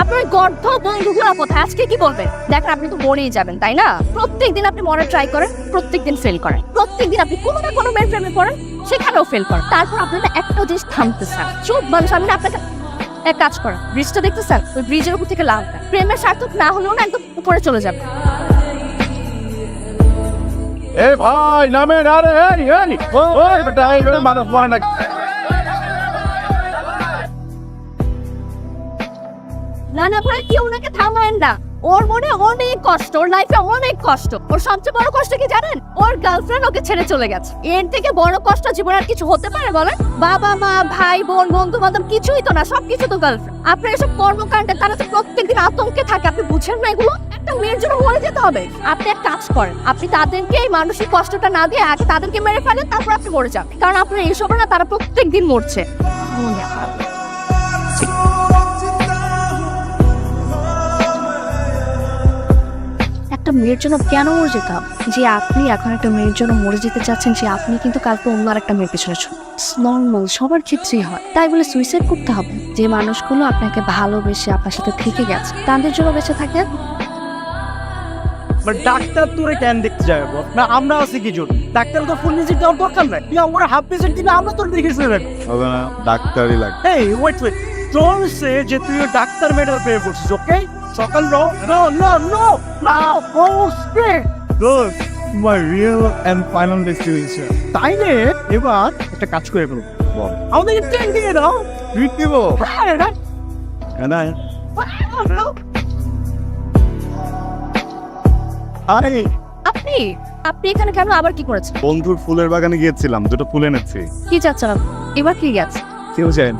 আপনার ট্রাই করেন, প্রত্যেকদিন ফেল করেন। আপনি না কোনো প্রেমে সেখানেও ফেল করেন। তারপর একটা জিনিস থামতে চান চুপ মানুষ আপনাকে এক কাজ করেন। ব্রিজটা দেখতেছেন? ওই ব্রিজের উপর থেকে লাভ প্রেমের সার্থক না হলেও না একদম উপরে চলে যাবে এ ভাই, নামে না রে, এই এই। ওই বেটা, এই মানুষ মরে না। না ভাই, কেউ ওনাকে থামায় না। ওর মনে অনেক কষ্ট, ওর লাইফে অনেক কষ্ট। ওর সবচেয়ে বড় কষ্ট কি জানেন? ওর গার্লফ্রেন্ড ওকে ছেড়ে চলে গেছে। এর থেকে বড় কষ্ট জীবনে আর কিছু হতে পারে বলেন? বাবা, মা, ভাই, বোন, বন্ধু বান্ধব কিছুই তো না, সবকিছু তো গার্লফ্রেন্ড আপনার এসব কর্মকাণ্ডে তারা তো প্রত্যেকদিন আতঙ্কে থাকে, আপনি বুঝেন না এগুলো? একটা মেয়ের জন্য মরে যেতে হবে। আপনি এক কাজ করেন, আপনি তাদেরকে এই মানসিক কষ্টটা না দিয়ে আগে তাদেরকে মেরে ফেলেন, তারপর আপনি মরে যান। কারণ আপনার এইসব না, তারা প্রত্যেকদিন মরছে। মনে হয়। মেয়ের জন্য কেন মরে যেতে হবে যে আপনি এখন একটা মেয়ের জন্য মরে যেতে চাচ্ছেন যে আপনি কিন্তু কালকে অন্য আর একটা মেয়ের পেছনে নর্মাল সবার ক্ষেত্রেই হয়। তাই বলে সুইসাইড করতে হবে। যে মানুষগুলো আপনাকে ভালোবেসে আপনার সাথে থেকে গেছে তাদের জন্য বেঁচে থাকেন। মানে ডাক্তার তোরে কেন দেখতে যাব না আমরা আছি কি জন্য? ডাক্তার তো ফুল ভিজিট দেওয়ার দরকার নাই। তুই আমরা হাফ ভিজিট দিলে আমরা তোর দেখে শুনে রাখব হবে না ডাক্তারই লাগে hey wait wait don't say যে তুই ডাক্তার মেয়েটার প্রেমে পড়ছিস ওকে সকাল নো নো নো নো নাও ও স্ট্রেট দোস্ত my real and final destination তাইলে এবার একটা কাজ করে ফেলব বল। আমাদেরকে ট্রেন দিয়ে দাও। ট্রিট দিব হ্যাঁ। আরে। আপনি আপনি এখানে কেন আবার কি করেছেন? বন্ধুর ফুলের বাগানে গিয়েছিলাম দুটো ফুল এনেছি। কি চাচ্ছেন? এবার কি গেছে? কেউ যায়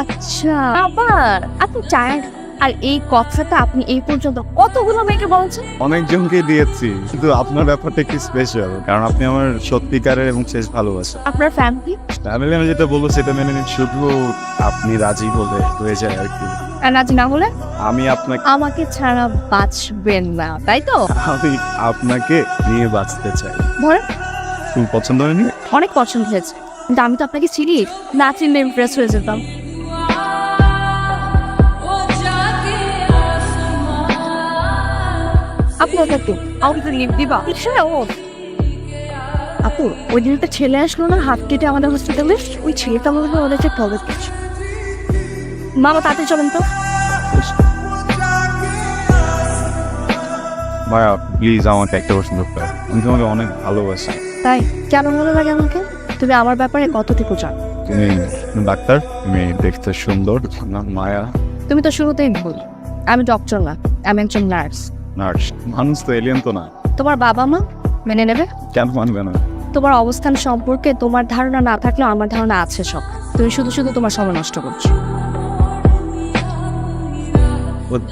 আচ্ছা আবার? আপনি টায়ার্ড আর এই কথাটা আপনি এই পর্যন্ত কতগুলো মেয়েকে বলছেন? অনেকজনকে দিয়েছি কিন্তু আপনার ব্যাপারটা একটু স্পেশাল কারণ আপনি আমার সত্যিকারের এবং শেষ ভালোবাসা। আপনার ফ্যামিলি ফ্যামিলি আমি যেটা বলব সেটা মেনে নিন শুধু আপনি রাজি হলে হয়ে যায় আর কি। রাজি না হলে? আমি আপনাকে আমাকে ছাড়া বাঁচবেন না তাই তো? আমি আপনাকে নিয়ে বাঁচতে চাই। ধরেন ফুল পছন্দ হয়নি? অনেক পছন্দ হয়েছে কিন্তু আমি তো আপনাকে চিনি। না চিনলে ইমপ্রেস হয়ে যেতাম। আপনি ওটা তো আমাকে লিভ দিবা। হ্যাঁ ও। আপু ওই দিন একটা ছেলে আসলো না হাত কেটে আমাদের হসপিটালে ওই ছেলেটা মনে হয় ওদেরকে প্রবেশ করছে। মামা তাতে চলেন তো। ভাইয়া প্লিজ আমাকে একটা পছন্দ করে আমি তোমাকে অনেক ভালোবাসি। তাই? কেন মনে লাগে আমাকে? তুমি আমার ব্যাপারে কতটুকু জানো? তুমি ডাক্তার তুমি দেখতে সুন্দর না মায়া। তুমি তো শুরুতেই ভুল। আমি ডক্টর না আমি একজন নার্স নার্স মানুষ তো এলিয়েন তো না। তোমার বাবা মা মেনে নেবে? কেন মানবে না? তোমার অবস্থান সম্পর্কে তোমার ধারণা না থাকলেও আমার ধারণা আছে সব। তুমি শুধু শুধু তোমার সময় নষ্ট করছ।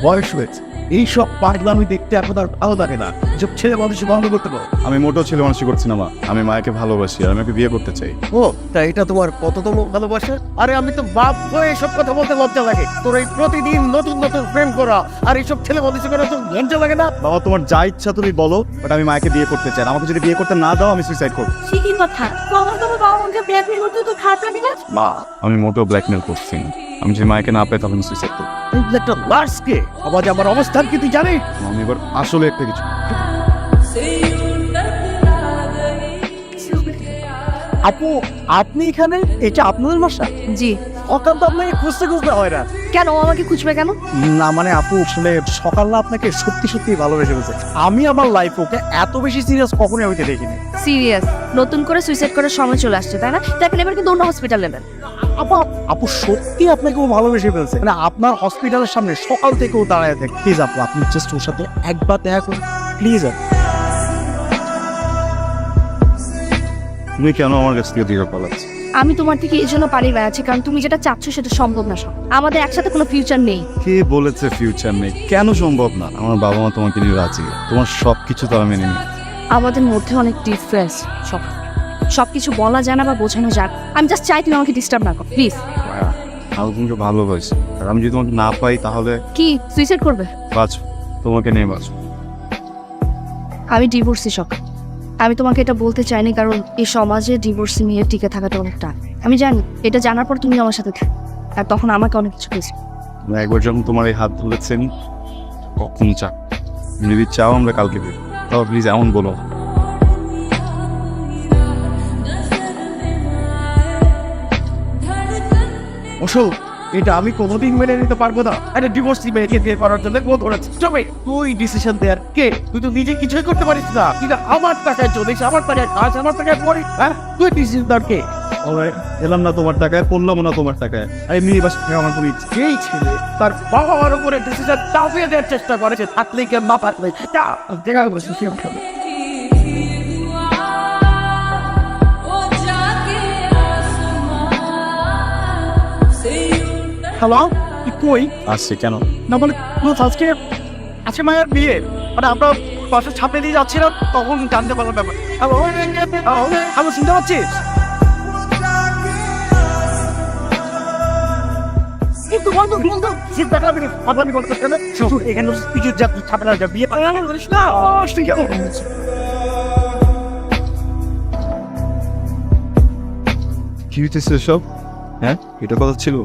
বয়স হয়েছে। এইসব পাগলামি দেখতে এখন আর ভালো লাগে না। এসব ছেলে মানুষ বন্ধ করতে পারো। আমি মোটেও ছেলে মানুষ করছি না মা। আমি মায়াকে ভালোবাসি আর আমি ওকে বিয়ে করতে চাই। ও তা এটা তোমার কততম ভালোবাসা? আরে আমি তো বাপ হয়ে এসব কথা বলতে লজ্জা লাগে। তোর এই প্রতিদিন নতুন নতুন প্রেম করা আর এইসব ছেলে মানুষ করা তো লজ্জা লাগে না? বাবা তোমার যা ইচ্ছা তুমি বলো বাট আমি মায়াকে বিয়ে করতে চাই আমাকে যদি বিয়ে করতে না দাও আমি সুইসাইড করব। ঠিকই কথা। তোমার তোমার বাবা মাকে ব্ল্যাকমেল করতে তো খারাপ লাগে না? মা আমি মোটেও ব্ল্যাকমেল করছি না। আমি যদি মায়াকে না পাই তাহলে আমি সুইসাইড করব। এই যে একটা লার্সকে আবার আমার অবস্থান কি তুই জানিস? আমি এবার আসলে একটা কিছু আপু আপনি এখানে? এটা আপনাদের বাসা? জি। সকাল তো আপনাকে খুঁজতে খুঁজতে হয় না। কেন? ও আমাকে খুঁজবে কেন? না মানে আপু আসলে সকাল না আপনাকে সত্যি সত্যি ভালোবেসে ফেলছে। আমি আমার লাইফ ওকে এত বেশি সিরিয়াস কখনোই হইতে দেখিনি। সিরিয়াস নতুন করে সুইসাইড করার সময় চলে আসছে তাই না? দেখেন এবার কিন্তু অন্য হসপিটাল নেবেন। আপু আপু সত্যি আপনাকে ও ভালোবেসে ফেলছে। মানে আপনার হসপিটালের সামনে সকাল থেকে ও দাঁড়ায় থাকে। প্লিজ আপু আপনি জাস্ট ওর সাথে একবার দেখা করুন। প্লিজ তুমি কেন আমার কাছ থেকে দূরে পালাচ্ছ? আমি তোমার থেকে এই জন্য পালিয়ে বেড়াচ্ছি কারণ তুমি যেটা চাচ্ছ সেটা সম্ভব না সব। আমাদের একসাথে কোনো ফিউচার নেই। কে বলেছে ফিউচার নেই? কেন সম্ভব না? আমার বাবা মা তোমাকে নিয়ে রাজি। তোমার সব কিছু তারা মেনে নিই আমাদের মধ্যে অনেক ডিফারেন্স সব। সবকিছু বলা যায় না বা বোঝানো যাক আমি জাস্ট চাই তুমি আমাকে ডিস্টার্ব না করো প্লিজ আমি তোমাকে ভালোবাসি। আর আমি যদি তোমাকে না পাই তাহলে কি? সুইসাইড করবে? বাঁচ। তোমাকে নিয়ে বাঁচো। আমি ডিভোর্সি সকাল আমি তোমাকে এটা বলতে চাইনি কারণ এই সমাজে ডিভোর্স নিয়ে টিকে থাকাটা অনেকটা। আমি জানি এটা জানার পর তুমি আমার সাথে থাকো। আর তখন আমাকে অনেক কিছু আমরা একবার যখন তোমার এই হাত ধরেছেন কখন চা যদি চাও আমরা কালকে বের তাও প্লিজ এমন বলো। অশোক এটা আমি কোনোদিন মেনে নিতে পারব না। একটা ডিভোর্সি মেয়েকে বিয়ে করার জন্য গো ধরেছে। চবে তুই ডিসিশন দেয়ার কে? তুই তো নিজে কিছুই করতে পারিস না। তুই আমার টাকায় চলিস আমার টাকায় কাজ আমার টাকায় করিস হ্যাঁ? তুই ডিসিশন দেওয়ার কে? এলাম না তোমার টাকায় পড়লাম না তোমার টাকায়। আর এমনি বাস আমার কোনো ইচ্ছে। যেই ছেলে তার বাবা মার উপরে ডিসিশন চাপিয়ে দেওয়ার চেষ্টা করেছে থাকলে কে না যা দেখা বসে হ্যালো? তুই কই? আসছে কেন? না বলে আজকে আজকে মায়ের বিয়ে। মানে আমরা বাসার ছাপে দিয়ে যাচ্ছিলাম তখন জানতে পারলাম ব্যাপার। হ্যালো? হ্যালো? শুনতে পাচ্ছিস? না এখানে কিছু ছাপে না বিয়ে না ঠিক আছে কি হইতেছে সব হ্যাঁ? এটা কথা ছিল।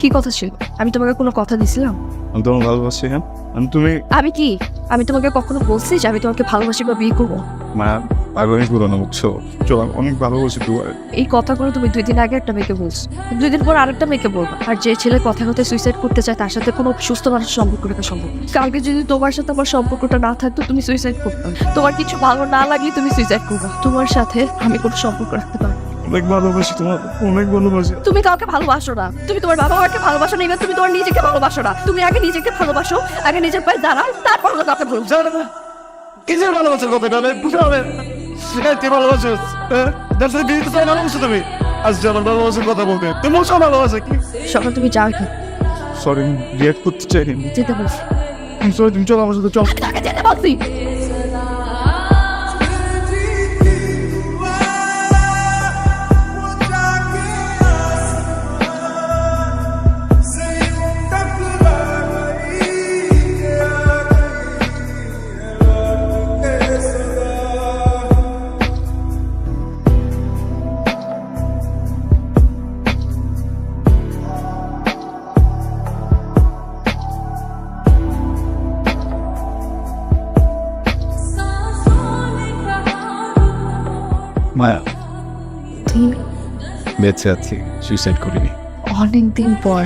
কি কথা ছিল? আমি তোমাকে কোনো কথা দিছিলাম? আমি তোমার ভালোবাসি হ্যাঁ? আমি তুমি আমি কি? আমি তোমাকে কখনো বলছি যে আমি তোমাকে ভালোবাসি বা বিয়ে করব? মা পাগলামি করো না বুঝছ? চলো আমি অনেক ভালোবাসি তোমার এই কথাগুলো তুমি দুই দিন আগে একটা মেয়েকে বলছো। দুই দিন পর আরেকটা মেয়েকে বলব। আর যে ছেলে কথা কথা সুইসাইড করতে চায় তার সাথে কোনো সুস্থ মানুষের সম্পর্ক রাখা সম্ভব কালকে যদি তোমার সাথে আমার সম্পর্কটা না থাকতো তুমি সুইসাইড করতে তোমার কিছু ভালো না লাগলে তুমি সুইসাইড করবে। তোমার সাথে আমি কোনো সম্পর্ক রাখতে পারব। অনেক ভালোবাসি তোমার অনেক ভালোবাসি। তুমি কাউকে ভালোবাসো না। তুমি তোমার বাবা মাকে ভালোবাসো না এবার তুমি তোমার নিজেকে ভালোবাসো না। তুমি আগে নিজেকে ভালোবাসো আগে নিজের পায়ে দাঁড়াও তারপর অন্য কাউকে বলব কিসের ভালোবাসার কথা বলে বুঝতে হবে তুই ভালোবাসো। সাথে বিয়ে চাই ভালোবাসো তুমি। আজ আমার ভালোবাসার কথা বলতে তুমি সব ভালোবাসা কি? সকাল তুমি যাও এখন। সরি রিয়েক্ট করতে চাইনি। যেতে বলছি। সরি তুমি চলো আমার সাথে চল। তাকে যেতে বলছি। বেঁচে আছি সুইসাইড করিনি। অনেক দিন পর।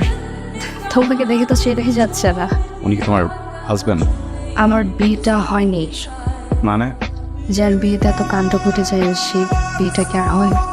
তোমাকে দেখে তো সেটাই যাচ্ছে না। উনি কি তোমার হাজব্যান্ড আমার বিয়েটা হয়নি। মানে? যার বিয়েতে এত কাণ্ড ঘটে যায় সেই বিয়েটা কি আর হয়?